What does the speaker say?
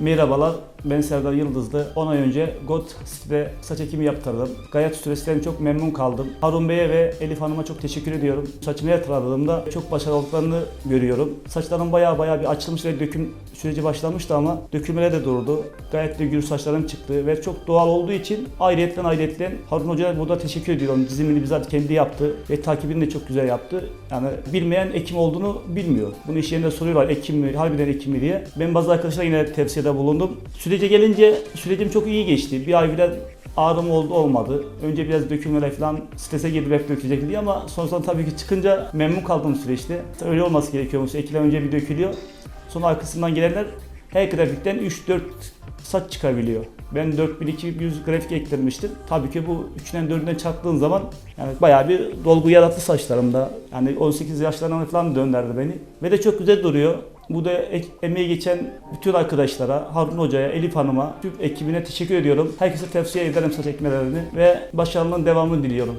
Merhabalar, ben Serdar Yıldızlı. 10 ay önce God City'de saç ekimi yaptırdım. Gayet süresinden çok memnun kaldım. Harun Bey'e ve Elif Hanım'a çok teşekkür ediyorum. Saçımı her taradığımda çok başarılıklarını görüyorum. Saçlarım baya baya bir açılmış ve döküm süreci başlamıştı ama dökülmeler de durdu. Gayet de gür saçlarım çıktı ve çok doğal olduğu için ayrıyetten ayrıyetten Harun Hoca'ya burada teşekkür ediyorum. Dizimini bizzat kendi yaptı ve takibini de çok güzel yaptı. Yani bilmeyen ekim olduğunu bilmiyor. Bunu iş yerinde soruyorlar ekim mi, harbiden ekim mi diye. Ben bazı arkadaşlar yine tavsiyede bulundum. Sürece gelince sürecim çok iyi geçti. Bir ay bile ağrım oldu olmadı. Önce biraz dökülmeler falan strese girdim hep dökülecek diye ama sonrasında tabii ki çıkınca memnun kaldım süreçte. Öyle olması gerekiyormuş. Ekile önce bir dökülüyor. Sonra arkasından gelenler her grafikten 3-4 saç çıkabiliyor. Ben 4200 grafik eklemiştim. Tabii ki bu 3'den 4'ünden çarptığın zaman yani bayağı bir dolgu yarattı saçlarımda. Yani 18 yaşlarına falan döndürdü beni. Ve de çok güzel duruyor. Bu da emeği geçen bütün arkadaşlara, Harun Hoca'ya, Elif Hanım'a, tüm ekibine teşekkür ediyorum. Herkese tavsiye ederim saç ekmelerini ve başarının devamını diliyorum.